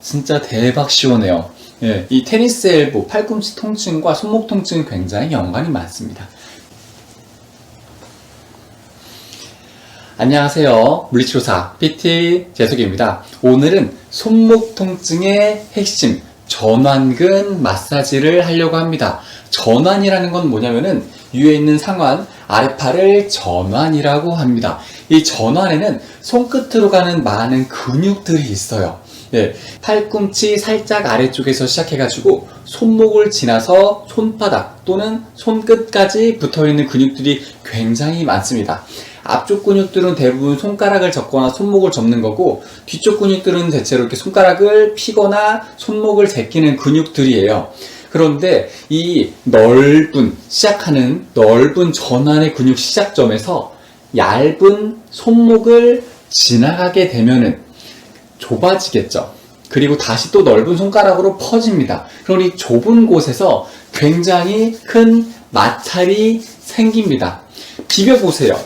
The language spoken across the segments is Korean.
진짜 대박 시원해요. 예, 이 테니스 엘보, 팔꿈치 통증과 손목 통증은 굉장히 연관이 많습니다. 안녕하세요. 물리치료사 PT 재석입니다. 오늘은 손목 통증의 핵심, 전완근 마사지를 하려고 합니다. 전완이라는 건 뭐냐면은 위에 있는 상완, 아래팔을 전완이라고 합니다. 이 전완에는 손끝으로 가는 많은 근육들이 있어요. 네, 팔꿈치 살짝 아래쪽에서 시작해가지고 손목을 지나서 손바닥 또는 손끝까지 붙어있는 근육들이 굉장히 많습니다. 앞쪽 근육들은 대부분 손가락을 접거나 손목을 접는 거고 뒤쪽 근육들은 대체로 이렇게 손가락을 피거나 손목을 제끼는 근육들이에요. 그런데 이 넓은 시작하는 넓은 전환의 근육 시작점에서 얇은 손목을 지나가게 되면은 좁아지겠죠. 그리고 다시 또 넓은 손가락으로 퍼집니다. 이 좁은 곳에서 굉장히 큰 마찰이 생깁니다. 비벼보세요.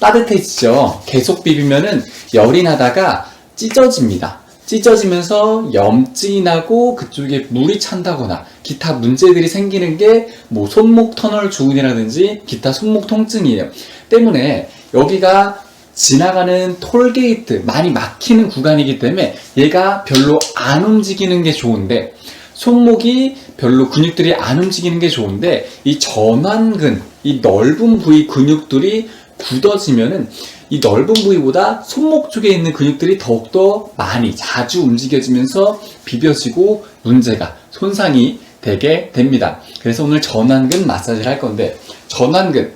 따뜻해지죠. 계속 비비면은 열이 나다가 찢어집니다. 찢어지면서 염증이 나고 그쪽에 물이 찬다거나 기타 문제들이 생기는 게 뭐 손목 터널 주근이라든지 기타 손목 통증이에요. 때문에 여기가 지나가는 톨게이트 많이 막히는 구간이기 때문에 얘가 별로 안 움직이는 게 좋은데 손목이 별로 근육들이 안 움직이는 게 좋은데 이 전완근 이 넓은 부위 근육들이 굳어지면은 이 넓은 부위보다 손목 쪽에 있는 근육들이 더욱더 많이 자주 움직여지면서 비벼지고 문제가 손상이 되게 됩니다. 그래서 오늘 전완근 마사지를 할 건데 전완근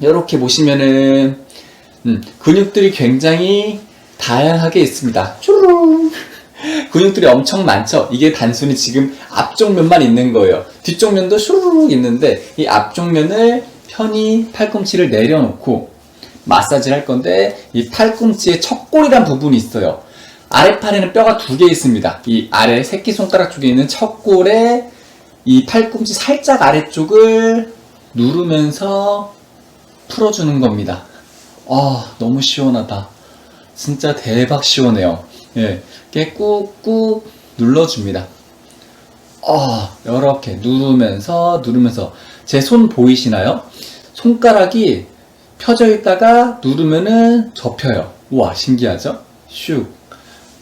이렇게 보시면은 음, 근육들이 굉장히 다양하게 있습니다. 쭈루룽. 근육들이 엄청 많죠? 이게 단순히 지금 앞쪽 면만 있는 거예요. 뒤쪽 면도 슈루룩 있는데 이 앞쪽 면을 편히 팔꿈치를 내려놓고 마사지를 할 건데 이 팔꿈치의 척골이란 부분이 있어요. 아래팔에는 뼈가 두 개 있습니다. 이 아래 새끼손가락 쪽에 있는 척골에 이 팔꿈치 살짝 아래쪽을 누르면서 풀어주는 겁니다. 아, 너무 시원하다. 진짜 대박 시원해요. 예, 이렇게 꾹꾹 눌러줍니다. 아, 이렇게 누르면서, 누르면서. 제 손 보이시나요? 손가락이 펴져 있다가 누르면은 접혀요. 우와, 신기하죠? 슉.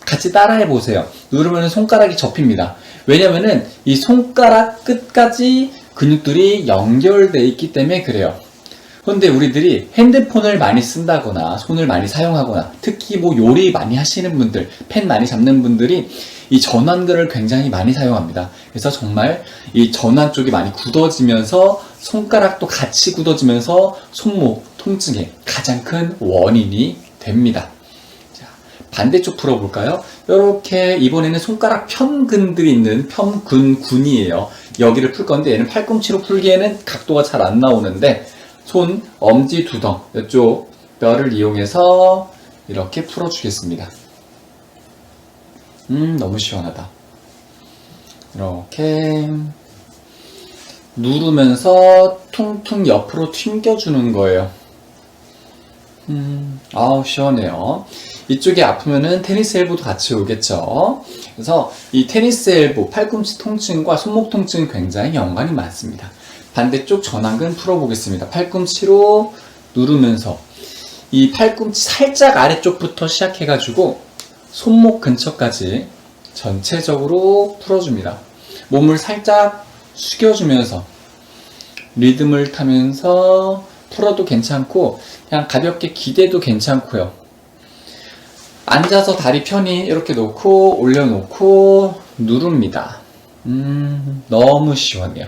같이 따라해 보세요. 누르면 손가락이 접힙니다. 왜냐면은 이 손가락 끝까지 근육들이 연결돼 있기 때문에 그래요. 그런데 우리들이 핸드폰을 많이 쓴다거나 손을 많이 사용하거나 특히 뭐 요리 많이 하시는 분들, 펜 많이 잡는 분들이 이 전완근을 굉장히 많이 사용합니다. 그래서 정말 이 전완 쪽이 많이 굳어지면서 손가락도 같이 굳어지면서 손목 통증의 가장 큰 원인이 됩니다. 자, 반대쪽 풀어볼까요? 이렇게 이번에는 손가락 편근들이 있는 편근군이에요. 여기를 풀 건데 얘는 팔꿈치로 풀기에는 각도가 잘 안 나오는데 손 엄지 두덩 이쪽 뼈를 이용해서 이렇게 풀어주겠습니다. 음 너무 시원하다. 이렇게 누르면서 퉁퉁 옆으로 튕겨주는 거예요. 음, 아우, 시원해요. 이쪽이 아프면은 테니스 엘보도 같이 오겠죠. 그래서 이 테니스 엘보, 팔꿈치 통증과 손목 통증은 굉장히 연관이 많습니다. 반대쪽 전완근 풀어보겠습니다. 팔꿈치로 누르면서 이 팔꿈치 살짝 아래쪽부터 시작해가지고 손목 근처까지 전체적으로 풀어줍니다. 몸을 살짝 숙여주면서 리듬을 타면서 풀어도 괜찮고 그냥 가볍게 기대도 괜찮고요. 앉아서 다리 편히 이렇게 놓고 올려놓고 누릅니다. 음, 너무 시원해요.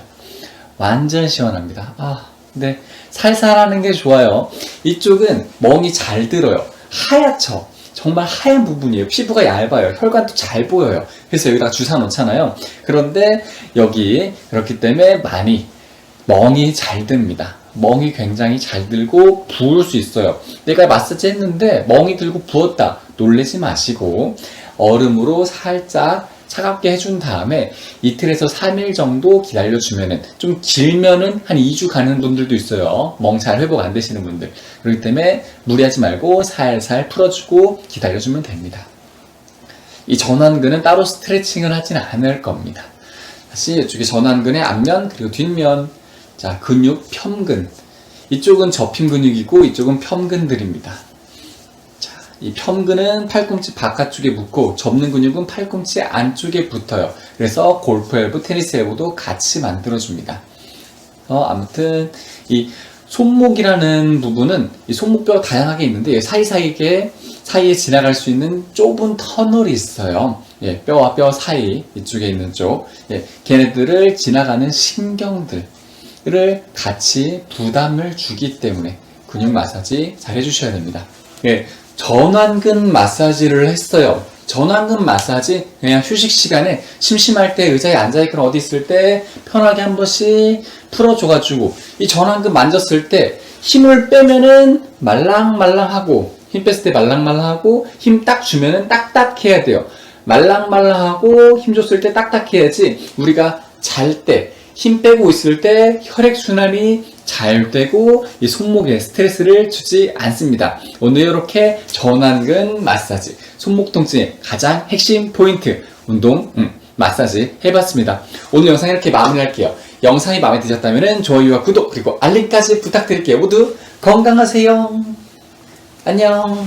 완전 시원합니다. 아, 네. 살살 하는 게 좋아요. 이쪽은 멍이 잘 들어요. 하얗죠? 정말 하얀 부분이에요. 피부가 얇아요. 혈관도 잘 보여요. 그래서 여기다 주사 놓잖아요. 그런데 여기 그렇기 때문에 많이 멍이 잘 듭니다. 멍이 굉장히 잘 들고 부을 수 있어요. 내가 마사지 했는데 멍이 들고 부었다. 놀라지 마시고 얼음으로 살짝 차갑게 해준 다음에 이틀에서 3일 정도 기다려주면은 좀 길면은 한 2주 가는 분들도 있어요. 멍 잘 회복 안 되시는 분들. 그렇기 때문에 무리하지 말고 살살 풀어주고 기다려주면 됩니다. 이 전완근은 따로 스트레칭을 하지는 않을 겁니다. 다시 이쪽에 전완근의 앞면 그리고 뒷면 자 근육 편근 이쪽은 접힘 근육이고 이쪽은 편근들입니다. 자, 이 편근은 팔꿈치 바깥쪽에 붙고 접는 근육은 팔꿈치 안쪽에 붙어요. 그래서 골프 엘보, 테니스 엘보도 같이 만들어줍니다. 어, 아무튼 이 손목이라는 부분은 이 손목뼈가 다양하게 있는데 이 사이사이에 사이에 지나갈 수 있는 좁은 터널이 있어요. 예, 뼈와 뼈 사이 이쪽에 있는 쪽, 예, 걔네들을 지나가는 신경들을 같이 부담을 주기 때문에 근육 마사지 잘 해주셔야 됩니다. 예, 전완근 마사지를 했어요. 전완근 마사지 그냥 휴식 시간에 심심할 때 의자에 앉아 있거나 어디 있을 때 편하게 한 번씩 풀어줘가지고 이 전완근 만졌을 때 힘을 빼면은 말랑말랑하고 힘 뺐을 때 말랑말랑하고 힘 딱 주면은 딱딱해야 돼요. 말랑말랑하고 힘 줬을 때 딱딱해야지 우리가 잘 때 힘 빼고 있을 때 혈액순환이 잘 되고 이 손목에 스트레스를 주지 않습니다. 오늘 이렇게 전완근 마사지, 손목 통증의 가장 핵심 포인트 운동 음, 마사지 해봤습니다. 오늘 영상 이렇게 마무리할게요. 영상이 마음에 드셨다면 좋아요와 구독 그리고 알림까지 부탁드릴게요. 모두 건강하세요. 안녕.